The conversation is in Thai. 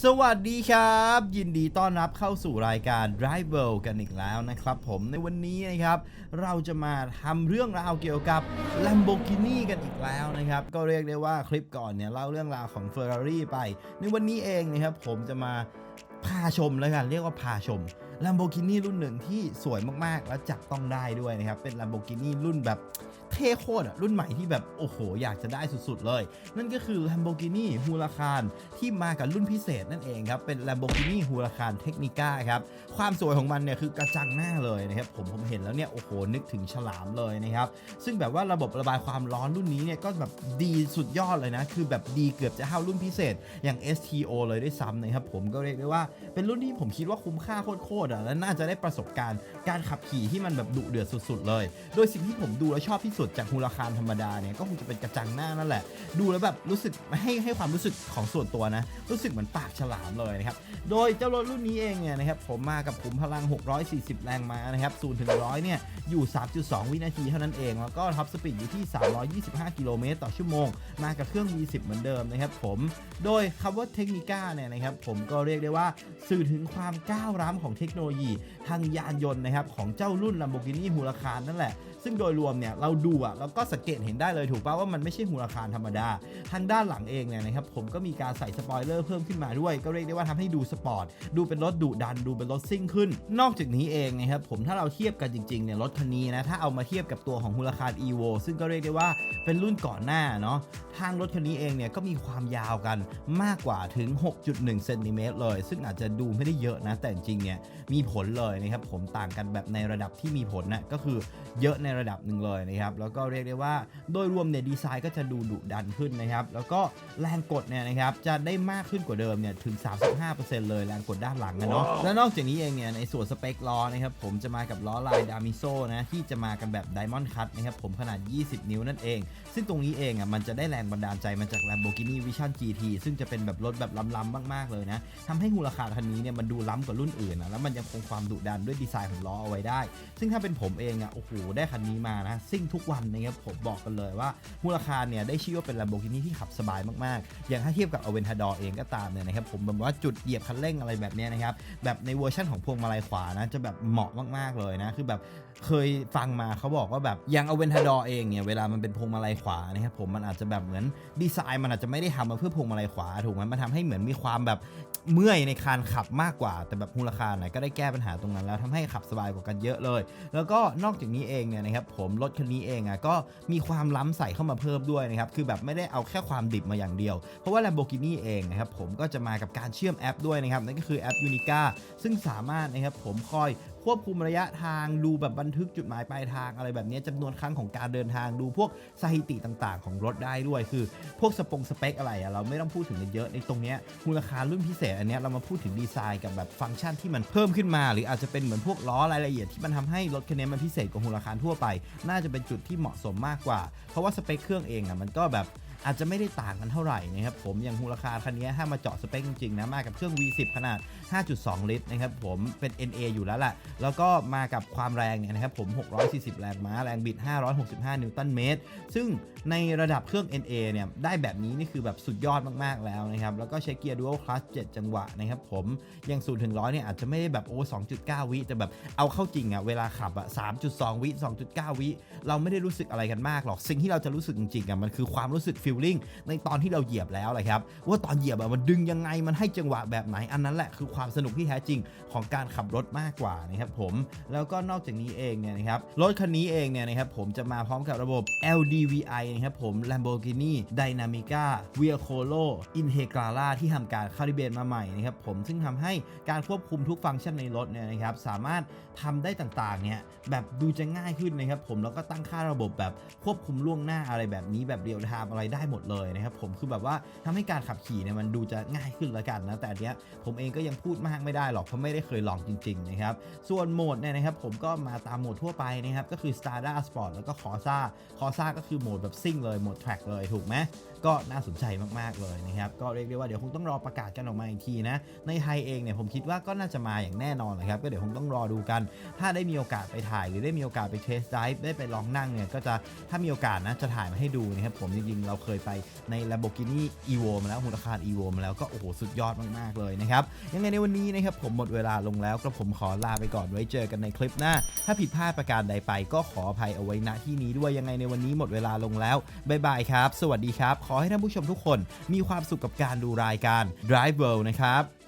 สวัสดีครับ ยินดีต้อนรับเข้าสู่รายการ Drive World กันอีกแล้วนะครับผมในวันนี้นะครับ เราจะมาทำเรื่องราวเกี่ยวกับ Lamborghini กันอีกแล้วนะครับ ก็เรียกได้ว่าคลิปก่อนเนี่ยเล่าเรื่องราวของ Ferrari ไป ในวันนี้เองนะครับผมจะมาพาชมแล้วกัน เรียกว่าพาชม Lamborghini รุ่นหนึ่งที่สวยมากๆ และจับต้องได้ด้วยนะครับ เป็น Lamborghini รุ่นแบบ ท่โคตรอะรุ่นใหม่ที่แบบโอ้โห อยากจะได้สุดๆเลย นั่นก็คือ Lamborghini Huracan ที่มากับรุ่นพิเศษนั่นเองครับ เป็น Lamborghini Huracan Technica ครับ ความสวยของมันเนี่ยคือกระจังหน้าเลยนะครับ ผมผมเห็นแล้วเนี่ยโอ้โห นึกถึงฉลามเลยนะครับ ซึ่งแบบว่าระบบระบายความร้อนรุ่นนี้เนี่ยก็แบบดีสุดยอดเลยนะ คือแบบดีเกือบจะเท่ารุ่นพิเศษอย่าง STO เลยด้วยซ้ำนะครับผมก็เรียกได้ว่าเป็นรุ่นที่ผมคิดว่าคุ้มค่าโคตรๆอะและน่าจะได้ประสบการณ์การขับขี่ที่มันแบบดุเดือดสุดๆเลย โดยสิ่งที่ผมดูและชอบที่สุดจากฮูลาคารธรรมดาเนี่ยก็คงจะเป็นกระจังหน้านั่นแหละ ดูแล้วแบบรู้สึกให้ให้ความรู้สึกของส่วนตัวนะ รู้สึกเหมือนปากฉลามเลยนะครับ โดยเจ้ารถรุ่นนี้เองเนี่ยนะครับผมมากับขุมพลัง 640 แรงม้านะครับ0ถึง100เนี่ยอยู่ 3.2 วินาทีเท่านั้นเอง แล้วก็ท็อปสปีดอยู่ที่ 325 กิโลเมตรต่อชั่วโมง มากับเครื่อง V10 เหมือนเดิมนะครับผม โดยคำว่าเทคนิก้าเนี่ยนะครับผมก็เรียกได้ว่าสื่อถึงความก้าวล้ำของเทคโนโลยีทางยานยนต์นะครับของเจ้ารุ่น Lamborghini Huracan นั่นแหละ ซึ่งโดยรวมเนี่ยเราดูอะเราก็สังเกตเห็นได้เลยถูกป่าว่ามันไม่ใช่มูลค่าธรรมดา ทางด้านหลังเองเนี่ยนะครับผมก็มีการใส่สปอยเลอร์เพิ่มขึ้นมาด้วย ก็เรียกได้ว่าทำให้ดูสปอร์ตดูเป็นรถดุดันดูเป็นรถซิ่งขึ้น นอกจากนี้เองนะครับผมถ้าเราเทียบกันจริงๆเนี่ยรถคันนี้นะถ้าเอามาเทียบกับตัวของมูลค่า EVO ซึ่งก็เรียกได้ว่าเป็นรุ่นก่อนหน้าเนาะทางรถคันนี้เองเนี่ยก็มีความยาวกันมากกว่าถึง 6.1 เซนติเมตรเลย ซึ่งอาจจะดูไม่ได้เยอะนะแต่จริงๆเนี่ยมีผลเลยนะครับผมต่างกันแบบในระดับที่มีผลนะก็คือเยอะในระดับหนึ่งเลยนะครับแล้วก็เรียกได้ว่าโดยรวมเนี่ยดีไซน์ก็จะดูดุดันขึ้นนะครับแล้วก็แรงกดเนี่ยนะครับจะได้มากขึ้นกว่าเดิมเนี่ยถึง 35%เลยแรงกดด้านหลังนะเนาะและนอกจากนี้เองเนี่ยในส่วนสเปคล้อนะครับผมจะมากับล้อลายดามิโซนะที่จะมากันแบบ Diamond Cut นะครับผมขนาด 20 นิ้วนั่นเอง ซึ่งตรงนี้เองอะมันจะได้แรงบันดาลใจมาจาก Lamborghini Vision GT ซึ่งจะเป็นแบบรถแบบล้ำๆมากๆเลยนะทำให้มูลค่าคันนี้เนี่ยมันดูล้ำกว่ารุ่นอื่นนะแล้วมันยังคงความดุดันด้วยดีไซน์ของล้อเอาไว้ได้ ซึ่งถ้าเป็นผมเองอะโอ้โหได้คันนี้มานะซิ่งทุกวันนะครับผมบอกกันเลยว่ามูลค่าเนี่ยได้ชื่อว่าเป็น Lamborghini ที่ขับสบายมากๆ อย่างถ้าเทียบกับ Aventador เองก็ตามเนี่ยนะครับผมแบบว่าจุดเหยียบคันเร่งอะไรแบบนี้นะครับแบบในเวอร์ชันของพวงมาลัยขวานะจะแบบเหมาะมากๆเลยนะคือแบบเคยฟังมาเขาบอกว่าแบบอย่างอเวนทาดอเองเนี่ยเวลามันเป็นพวงมาลัยขวานะครับผมมันอาจจะแบบเหมือนดีไซน์มันอาจจะไม่ได้ทำมาเพื่อพวงมาลัยขวาถูกไหมมันทำให้เหมือนมีความแบบเมื่อยในการขับมากกว่า แต่แบบมูลค่าไหนก็ได้แก้ปัญหาตรงนั้นแล้วทำให้ขับสบายกว่ากันเยอะเลย แล้วก็นอกจากนี้เองเนี่ยนะครับผมรถคันนี้เองอะก็มีความล้ำใส่เข้ามาเพิ่มด้วยนะครับคือแบบไม่ได้เอาแค่ความดิบมาอย่างเดียว เพราะว่า Lamborghini เองนะครับผมก็จะมากับการเชื่อมแอปด้วยนะครับนั่นก็คือแอป Unica ซึ่งสามารถนะครับผมคอย ควบคุมระยะทางดูแบบบันทึกจุดหมายปลายทางอะไรแบบนี้จำนวนครั้งของการเดินทางดูพวกสถิติต่างๆ ของรถได้ด้วย คือพวกสปงสเปคอะไรอะเราไม่ต้องพูดถึงกันเยอะในตรงนี้มูลค่ารุ่นพิเศษอันนี้เรามาพูดถึงดีไซน์กับแบบฟังก์ชันที่มันเพิ่มขึ้นมา หรืออาจจะเป็นเหมือนพวกล้อรายละเอียดที่มันทำให้รถคันนี้มันพิเศษกว่ามูลค่าทั่วไป น่าจะเป็นจุดที่เหมาะสมมากกว่า เพราะว่าสเปคเครื่องเองอะมันก็แบบ อาจจะไม่ได้ต่างกันเท่าไหร่นะครับผมอย่างมูลค่าคันนี้ถ้ามาเจาะสเปคจริงๆนะมากับเครื่อง V10 ขนาด 5.2 ลิตรนะครับผมเป็น NA อยู่แล้วแหละแล้วก็มากับความแรงเนี่ยนะครับผม 640 แรงม้าแรงบิด 565 นิวตันเมตร ซึ่งในระดับเครื่อง NA เนี่ยได้แบบนี้นี่คือแบบสุดยอดมากๆแล้วนะครับแล้วก็ใช้เกียร์ Dual Clutch 7 จังหวะนะครับผมอย่าง0ถึง100เนี่ยอาจจะไม่ได้แบบโอ้2.9 วิแต่แบบเอาเข้าจริงอะเวลาขับอะ3.2 วิ 2.9 วิ เราไม่ได้รู้สึกอะไรกันมากหรอกสิ่งที่เราจะรู้สึกจริงๆอะมันคือความรู้สึกฟีลลิ่งในตอนที่เราเหยียบแล้วเลยครับว่าตอนเหยียบมันดึงยังไงมันให้จังหวะแบบไหนอันนั้นแหละคือความสนุกที่แท้จริงของการขับรถมากกว่านะครับผมแล้วก็นอกจากนี้เองเนี่ยนะครับรถคันนี้เองเนี่ยนะครับผมจะมาพร้อมกับระบบ LDVI นะครับผม Lamborghini Dynamica Veicolo Integrala ที่ทำการคาลิเบรตมาใหม่นะครับผมซึ่งทำให้การควบคุมทุกฟังก์ชันในรถเนี่ยนะครับสามารถทำได้ต่างๆเนี่ยแบบดูจะง่ายขึ้นนะครับผมแล้วก็ตั้งค่าระบบแบบควบคุมล่วงหน้าอะไรแบบนี้แบบเรียลไทม์อะไรได้หมดเลยนะครับผมคือแบบว่าทำให้การขับขี่เนี่ยมันดูจะง่ายขึ้นละกันนะแต่อันเนี้ยผมเองก็ยังพูดมากไม่ได้หรอกเพราะไม่ได้เคยลองจริงๆนะครับส่วนโหมดเนี่ยนะครับผมก็มาตามโหมดทั่วไปนะครับก็คือ Stardust Sport แล้วก็ Corsa Corsa ก็คือโหมดแบบซิ่งเลยโหมด track เลยถูกไหมก็น่าสนใจมากๆเลยนะครับก็เรียกได้ว่าเดี๋ยวคงต้องรอประกาศกันออกมาอีกทีนะในไทยเองเนี่ยผมคิดว่าก็น่าจะมาอย่างแน่นอนเลยครับก็เดี๋ยวคงต้องรอดูกัน ถ้าได้มีโอกาสไปถ่าย หรือได้มีโอกาสไปเทสไดฟ์ได้ไปลองนั่งเนี่ยก็จะถ้ามีโอกาสนะจะถ่ายมาให้ดูนะครับผมจริงๆเราเคยไปใน Lamborghini Evo มาแล้วมูลค่า Evo มาแล้วก็โอ้โหสุดยอดมากๆเลยนะครับยังไงในวันนี้นะครับผมหมดเวลาลงแล้วก็ผมขอลาไปก่อนไว้เจอกันในคลิปหน้า ถ้าผิดพลาดประการใดไปก็ขออภัยเอาไว้ณที่นี้ด้วยยังไงในวันนี้หมดเวลาลงแล้วบ๊ายบายครับ สวัสดีครับ ขอให้ท่านผู้ชมทุกคน มีความสุขกับการดูรายการ Drive World นะครับ